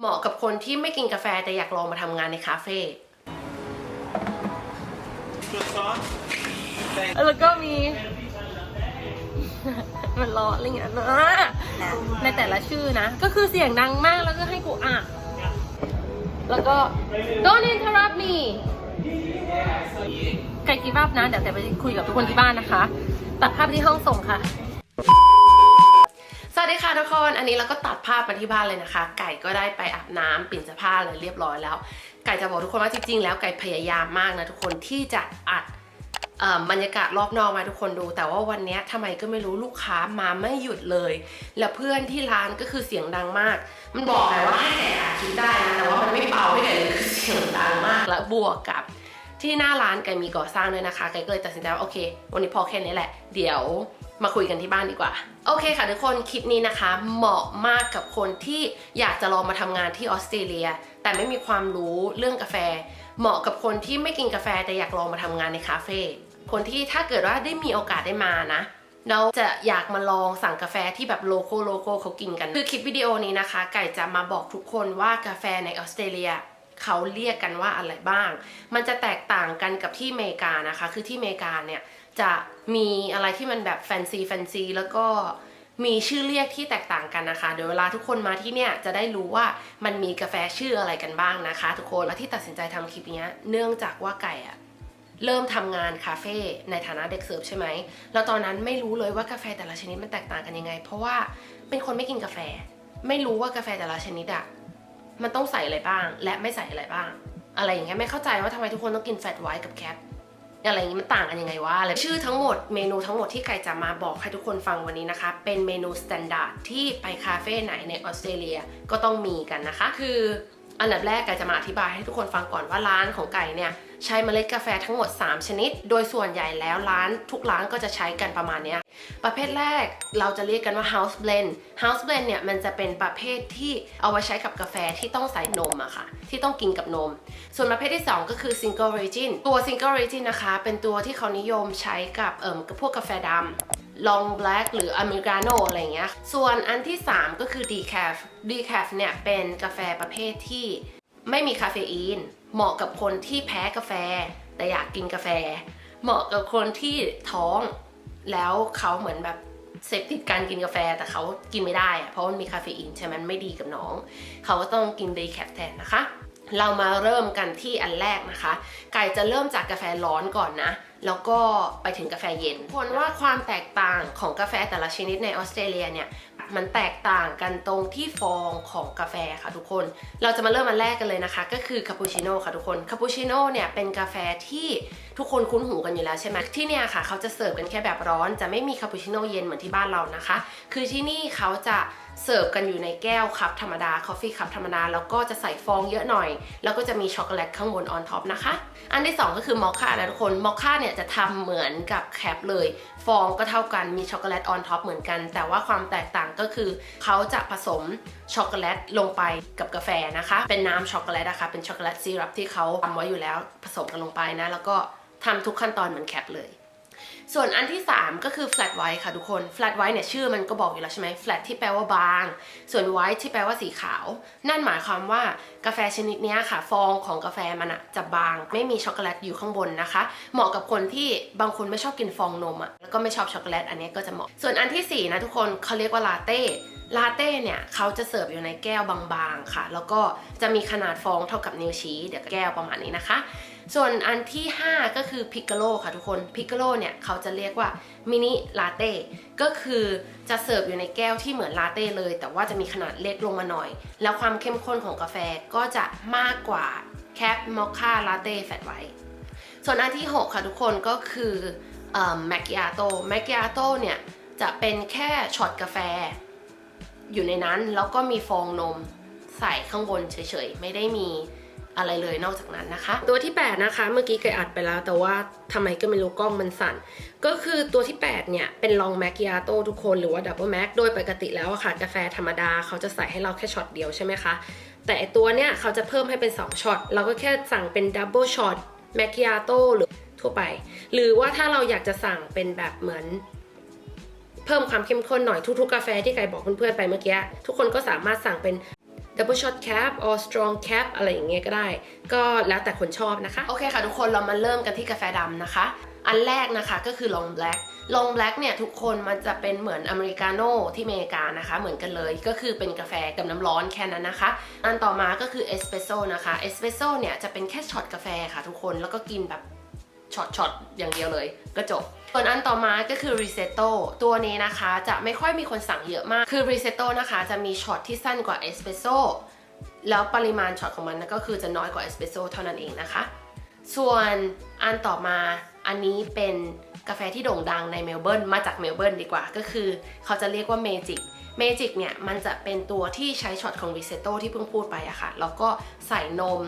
เหมาะกับคนที่ไม่กินกาแฟแต่อยากลองมาทำงานในคาเฟ่แล้วก็มี มันล้ออะไรเงี้ยนะในแต่ละชื่อนะ ก็คือเสียงดังมากแล้วก็ให้กูอ่านแล้วก็ don't interrupt me ไก่กีบับนะเดี๋ยวแต่ไปคุยกับทุกคนที่บ้านนะคะ ตัดภาพที่ห้องส่งค่ะ สวัสดีค่ะทุกคน อันนี้เราก็ตัดภาพมาที่บ้านเลยนะคะ ไก่ก็ได้ไปอาบน้ำเปลี่นเสื้อผ้าเลยเรียบร้อยแล้ว ไก่จะบอกทุกคนว่าจริงๆ แล้วไก่พยายามมากนะทุกคนที่จะอัดบรรยากาศรอบนอกมาทุกคนดู แต่ว่าวันนี้ยทำไมก็ไม่รู้ลูกค้ามาไม่หยุดเลย แล้วเพื่อนที่ร้านก็คือเสียงดังมาก มันบอกไก่ว่าให้ไก่อัดคลิปได้นะแต่ว่ามันไม่เบาให้ไก่เลยคือเสียงดังมาก และบวกกับ ที่หน้าร้านไก่มีก่อสร้างด้วยนะคะไก่ก็เลยตัดสินใจว่าโอเค วันนี้พอแค่นี้แหละ เดี๋ยวมาคุยกันที่บ้านดีกว่า โอเคค่ะทุกคนคลิปนี้นะคะ เหมาะมากกับคนที่อยากจะลองมาทำงานที่ออสเตรเลีย แต่ไม่มีความรู้เรื่องกาแฟ เหมาะกับคนที่ไม่กินกาแฟแต่อยากลองมาทำงานในคาเฟ่คนที่ถ้าเกิดว่าได้มีโอกาสได้มานะเราจะอยากมาลองสั่งกาแฟที่แบบโลโก้โลโก้เขากินกัน คือคลิปวิดีโอนี้นะคะ ไก่จะมาบอกทุกคนว่ากาแฟในออสเตรเลีย เขาเรียกกันว่าอะไรบ้าง มันจะแตกต่างกันกับที่อเมริกานะคะ คือที่อเมริกาเนี่ยจะมีอะไรที่มันแบบแฟนซีแฟนซีแล้วก็มีชื่อเรียกที่แตกต่างกันนะคะ เดี๋ยวเวลาทุกคนมาที่เนี่ยจะได้รู้ว่ามันมีกาแฟชื่ออะไรกันบ้างนะคะ ทุกคนและที่ตัดสินใจทำคลิปนี้เนื่องจากว่าไก่อะเริ่มทำงานคาเฟ่ในฐานะเด็กเสิร์ฟใช่ไหมแล้วตอนนั้นไม่รู้เลยว่ากาแฟแต่ละชนิดมันแตกต่างกันยังไง เพราะว่าเป็นคนไม่กินกาแฟ ไม่รู้ว่ากาแฟแต่ละชนิดอะ มันต้องใส่อะไรบ้าง และไม่ใส่อะไรบ้าง อะไรอย่างเงี้ยไม่เข้าใจว่าทำไมทุกคนต้องกินแฟตไวท์กับแคปอะไรอย่างงี้มันต่างกันยังไงวะอะไรชื่อทั้งหมดเมนูทั้งหมดที่ไก่จะมาบอกให้ทุกคนฟังวันนี้นะคะ เป็นเมนูสแตนดาร์ดที่ไปคาเฟ่ไหนในออสเตรเลียก็ต้องมีกันนะคะ คือ อันดับแรกไก่จะมาอธิบายให้ทุกคนฟังก่อนว่าร้านของไก่เนี่ยใช้เมล็ดกาแฟทั้งหมด 3 ชนิด โดยส่วนใหญ่แล้วร้านทุกร้านก็จะใช้กันประมาณนี้ ประเภทแรกเราจะเรียกกันว่า house blend house blend เนี่ยมันจะเป็นประเภทที่เอาไว้ใช้กับกาแฟที่ต้องใส่นมอะค่ะ ที่ต้องกินกับนม ส่วนประเภทที่ 2 ก็คือ single origin ตัว single origin นะคะ เป็นตัวที่เขานิยมใช้กับเอ่มพวกกาแฟดำ long black หรืออเมริกาโน่อะไรเงี้ย ส่วนอันที่ 3 ก็คือ decaf decaf เนี่ยเป็นกาแฟประเภทที่ไม่มีคาเฟอีน เหมาะกับคนที่แพ้กาแฟ แต่อยากกินกาแฟ เหมาะกับคนที่ท้อง แล้วเขาเหมือนแบบเสพติดการกินกาแฟแต่เขากินไม่ได้อะเพราะมันมีคาเฟอีนใช่ไหมไม่ดีกับน้อง เขาก็ต้องกินดย์แคปแทนนะคะ เรามาเริ่มกันที่อันแรกนะคะ ไก่จะเริ่มจากกาแฟร้อนก่อนนะ แล้วก็ไปถึงกาแฟเย็นคนว่าความแตกต่างของกาแฟแต่ละชนิดในออสเตรเลียเนี่ยมันแตกต่างกันตรงที่ฟองของกาแฟค่ะทุกคน เราจะมาเริ่มอันแรกกันเลยนะคะ ก็คือคาปูชิโน่ค่ะทุกคน คาปูชิโน่เนี่ยเป็นกาแฟที่ทุกคนคุ้นหูกันอยู่แล้วใช่ไหมที่เนี่ยค่ะเขาจะเสิร์ฟกันแค่แบบร้อน จะไม่มีคาปูชิโน่เย็นเหมือนที่บ้านเรานะคะ คือที่นี่เขาจะ เสิร์ฟกันอยู่ในแก้วคัพธรรมดา คอฟฟี่คัพธรรมดา แล้วก็จะใส่ฟองเยอะหน่อย แล้วก็จะมีช็อกโกแลตข้างบนออนท็อปนะคะ อันที่สองก็คือมอคค่านะทุกคนมอคค่าเนี่ยจะทำเหมือนกับแคปเลย ฟองก็เท่ากันมีช็อกโกแลตออนท็อปเหมือนกัน แต่ว่าความแตกต่างก็คือเขาจะผสมช็อกโกแลตลงไปกับกาแฟนะคะ เป็นน้ำช็อกโกแลตนะคะเป็นช็อกโกแลตซีรัปที่เขาทำไว้อยู่แล้วผสมกันลงไปนะ แล้วก็ทำทุกขั้นตอนเหมือนแคปเลย ส่วนอันที่ 3 ก็คือ flat white ค่ะทุกคน flat white เนี่ยชื่อมันก็บอกอยู่แล้วใช่ไหม flat ที่แปลว่าบาง ส่วน white ที่แปลว่าสีขาว นั่นหมายความว่ากาแฟชนิดนี้ค่ะ ฟองของกาแฟมันอะจะบาง ไม่มีช็อกโกแลตอยู่ข้างบนนะคะ เหมาะกับคนที่บางคนไม่ชอบกินฟองนมอะแล้วก็ไม่ชอบช็อกโกแลตอันนี้ก็จะเหมาะ ส่วนอันทีสี่4นะทุกคนเขาเรียกว่าลาเต้ลาเต้เนี่ยเขาจะเสิร์ฟอยู่ในแก้วบางๆค่ะ แล้วก็จะมีขนาดฟองเท่ากับนิ้วชี้เดี๋ยวแก้วประมาณนี้นะคะ ส่วนอันที่ 5 ก็คือพิกโลค่ะทุกคนพิกโลเนี่ยเขาจะเรียกว่ามินิลาเต้ก็คือจะเสิร์ฟอยู่ในแก้วที่เหมือนลาเต้เลย แต่ว่าจะมีขนาดเล็กลงมาหน่อย แล้วความเข้มข้นของกาแฟก็จะมากกว่าแคปมอคค่าลาเต้แฟตไวท์ส่วนอันที่ 6 ค่ะทุกคนก็คือแมก i อาโตแมก i อาโตเนี่ยจะเป็นแค่ช็อตกาแฟ อยู่ในนั้นแล้วก็มีฟองนมใส่ข้างบนเฉยๆ ไม่ได้มี อะไรเลยนอกจากนั้นนะคะ ตัวที่ 8 นะคะ เมื่อกี้ไกอัดไปแล้ว แต่ว่าทำไมก็ไม่รู้กล้องมันสั่น ก็คือตัวที่ 8 เนี่ย เป็นลองแมก i อาโตทุกคนหรือว่าดับเบิลแม็กโดยปกติแล้วอะค่ะ กาแฟธรรมดาเขาจะใส่ให้เราแค่ช็อตเดียวใช่ไหมคะ แต่ตัวเนี้ยเขาจะเพิ่มให้เป็น 2ช็อตเราก็แค่สั่งเป็นดับเบิลช็อตแมก i อาโตหรือทั่วไป หรือว่าถ้าเราอยากจะสั่งเป็นแบบเหมือนเพิ่มความเข้มข้นหน่อยทุกๆกาแฟที่ไก่บอกเพื่อนๆไปเมื่อกี้ ทุกคนก็สามารถสั่งเป็น double shot cap or strong cap อะไรอย่างเงี้ยก็ได้ ก็แล้วแต่คนชอบนะคะ โอเคค่ะทุกคนเรามาเริ่มกันที่กาแฟดำนะคะ อันแรกนะคะก็คือ long black long black เนี่ยทุกคนมันจะเป็นเหมือนอเมริกาโน่ที่อเมริกานะคะ เหมือนกันเลยก็คือเป็นกาแฟกับน้ำร้อนแค่นั้นนะคะ อันต่อมาก็คือเอสเปรสโซ่นะคะเอสเปรสโซ่เนี่ยจะเป็นแค่ช็อตกาแฟค่ะทุกคนแล้วก็กินแบบ ช็อตช็อตอย่างเดียวเลยก็จบส่วนอันต่อมาก็คือ Rissetto ตัวนี้นะคะจะไม่ค่อยมีคนสั่งเยอะมาก คือ Rissetto นะคะจะมีช็อตที่สั้นกว่า Espresso แล้วปริมาณช็อตของมันก็คือจะน้อยกว่า Espresso เท่านั้นเองนะคะ ส่วนอันต่อมาอันนี้เป็นกาแฟที่โด่งดังในเมลเบิร์นมาจากเมลเบิร์นดีกว่า ก็คือเขาจะเรียกว่า Magic Magic เนี่ยมันจะเป็นตัวที่ใช้ช็อตของ Rissetto ที่เพิ่งพูดไปอะค่ะแล้วก็ใส่นม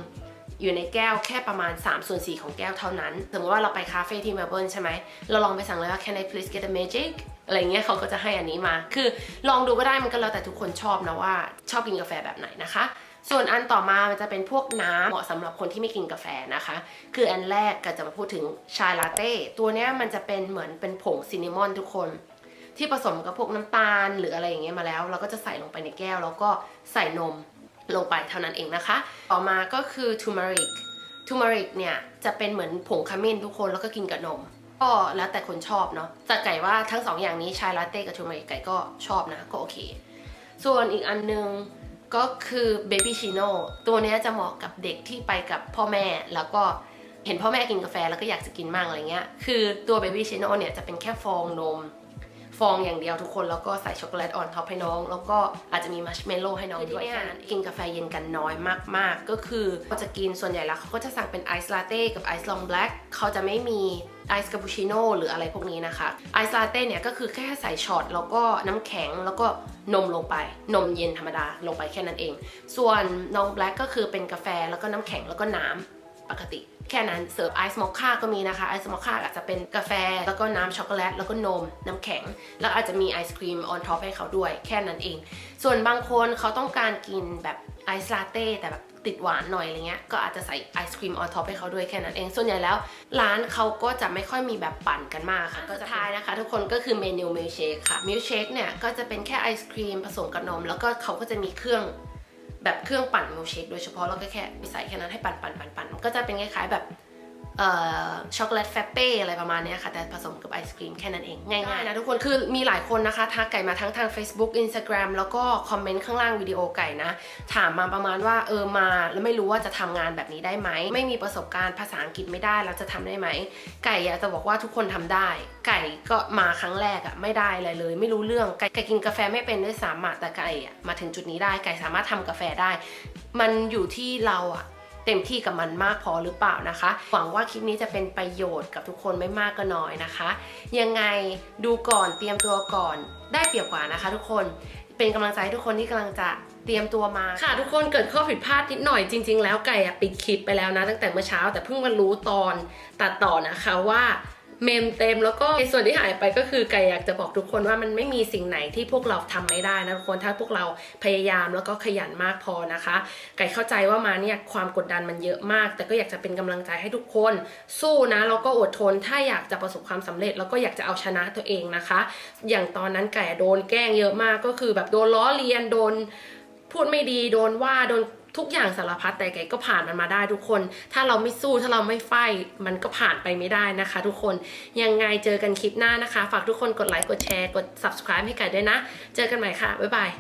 อยู่ในแก้วแค่ประมาณ3ส่วน4ของแก้วเท่านั้น สมมติว่าเราไปคาเฟ่ที่เมลเบิร์นใช่ไหม เราลองไปสั่งเลยว่า can I please get a magic อะไรเงี้ยเขาก็จะให้อันนี้มา คือลองดูก็ได้มันก็แล้วแต่ทุกคนชอบนะว่าชอบกินกาแฟแบบไหนนะคะ ส่วนอันต่อมามันจะเป็นพวกน้ำเหมาะสำหรับคนที่ไม่กินกาแฟนะคะ คืออันแรกก็จะมาพูดถึงชาลาเต้ ตัวเนี้ยมันจะเป็นเหมือนเป็นผงซินนามอนทุกคนที่ผสมกับพวกน้ำตาลหรืออะไรอย่างเงี้ยมาแล้ว เราก็จะใส่ลงไปในแก้ว แล้วก็ใส่นม ลงไปเท่านั้นเองนะคะ ต่อมาก็คือ turmeric ทูมาริกเนี่ยจะเป็นเหมือนผงขมิ้นทุกคนแล้วก็กินกับนม ก็แล้วแต่คนชอบเนาะแต่ไก่ว่าทั้งสองอย่างนี้ชายลาเต้กับทูมาริกไก่ก็ชอบนะก็โอเค ส่วนอีกอันนึงก็คือเบบี้ชิโน่ตัวนี้จะเหมาะกับเด็กที่ไปกับพ่อแม่แล้วก็เห็นพ่อแม่กินกาแฟแล้วก็อยากจะกินมั่งอะไรเงี้ย คือตัวเบบี้ชิโน่เนี่ยจะเป็นแค่ฟองนม ฟองอย่างเดียวทุกคนแล้วก็ใส่ช็อกโกแลตออนท็อปให้น้อง แล้วก็อาจจะมีมัชเมลโล่ให้น้องด้วยเนี่ยกินกาแฟเย็นกันน้อยมากๆ ก็คือก็จะกินส่วนใหญ่แล้วเขาก็จะสั่งเป็นไอซ์ลาเต้กับไอซ์ลองแบล็กเขาจะไม่มีไอซ์คาปูชิโน่หรืออะไรพวกนี้นะคะไอซ์ลาเต้เนี่ยก็คือแค่ใส่ช็อตแล้วก็น้ำแข็งแล้วก็นมลงไป นมเย็นธรรมดาลงไปแค่นั้นเอง ส่วนนองแบล็กก็คือเป็นกาแฟแล้วก็น้ำแข็งแล้วก็น้ำปกติ แค่นั้นเสิร์ฟไอซ์มอคค่าก็มีนะคะไอซ์มอคค่าอาจจะเป็นกาแฟ แล้วก็น้ำช็อกโกแลตแล้วก็นม น้ำแข็ง แล้วอาจจะมีไอศครีมออนท็อปให้เขาด้วย แค่นั้นเอง ส่วนบางคนเขาต้องการกินแบบไอซ์ลาเต้แต่แบบติดหวานหน่อยอะไรเงี้ย ก็อาจจะใส่ไอศครีมออนท็อปให้เขาด้วยแค่นั้นเอง ส่วนใหญ่แล้ว ร้านเขาก็จะไม่ค่อยมีแบบปั่นกันมากค่ะ ก็จะท้ายนะคะ ทุกคนก็คือเมนูมิลเชคค่ะมิลเชคเนี่ยก็จะเป็นแค่ไอศครีมผสมกับนม แล้วก็เขาก็จะมีเครื่อง แบบเครื่องปั่นมิลเชคโดยเฉพาะแล้วก็แค่ไปใส่แค่นั้นให้ปั่นปั่นปั่นปั่นก็จะเป็นคล้ายๆแบบ ช็อกโกแลตแฟปเป้อะไรประมาณเนี้ยค่ะ แต่ผสมกับไอศครีมแค่นั้นเอง ง่ายๆนะทุกคนคือมีหลายคนนะคะ ทักไก่มาทั้งทาง Facebook Instagram แล้วก็คอมเมนต์ข้างล่างวิดีโอไก่นะ ถามมาประมาณว่าเออมาแล้วไม่รู้ว่าจะทำงานแบบนี้ได้ไหม ไม่มีประสบการณ์ภาษาอังกฤษไม่ได้แล้วจะทำได้ไหม ไก่อยากจะบอกว่าทุกคนทำได้ ไก่ก็มาครั้งแรกอะไม่ได้อะไรเลย ไม่รู้เรื่องไก่ไก่กินกาแฟไม่เป็นด้วยซ้ำอะแต่ไก่อะมาถึงจุดนี้ได้ไก่สามารถทำกาแฟได้ มันอยู่ที่เราอะ เต็มที่กับมันมากพอหรือเปล่านะคะ หวังว่าคลิปนี้จะเป็นประโยชน์กับทุกคนไม่มากก็น้อยนะคะ ยังไงดูก่อนเตรียมตัวก่อนได้เปรียบกว่านะคะ ทุกคนเป็นกำลังใจให้ทุกคนที่กำลังจะเตรียมตัวมาค่ะทุกคนเกิดข้อผิดพลาดนิดหน่อยจริง ๆ แล้วไก่ปิดคลิปไปแล้วนะ ตั้งแต่เมื่อเช้าแต่เพิ่งมารู้ตอนตัดต่อนะคะว่า เมมเต็มแล้วก็ในส่วนที่หายไปก็คือไก่อยากจะบอกทุกคนว่ามันไม่มีสิ่งไหนที่พวกเราทำไม่ได้นะทุกคนถ้าพวกเราพยายามแล้วก็ขยันมากพอนะคะ ไก่เข้าใจว่ามาเนี่ยความกดดันมันเยอะมาก แต่ก็อยากจะเป็นกำลังใจให้ทุกคนสู้นะแล้วก็อดทนถ้าอยากจะประสบความสำเร็จ แล้วก็อยากจะเอาชนะตัวเองนะคะ อย่างตอนนั้นไก่โดนแกล้งเยอะมากก็คือแบบโดนล้อเลียนโดน พูดไม่ดีโดนว่าโดนทุกอย่างสารพัดแต่ไก่ก็ผ่านมันมาได้ทุกคน ถ้าเราไม่สู้ถ้าเราไม่ไฟมันก็ผ่านไปไม่ได้นะคะ ทุกคนยังไงเจอกันคลิปหน้านะคะ ฝากทุกคนกดไลค์กดแชร์กด subscribe ให้ไก่ด้วยนะ เจอกันใหม่ค่ะ บ๊ายบาย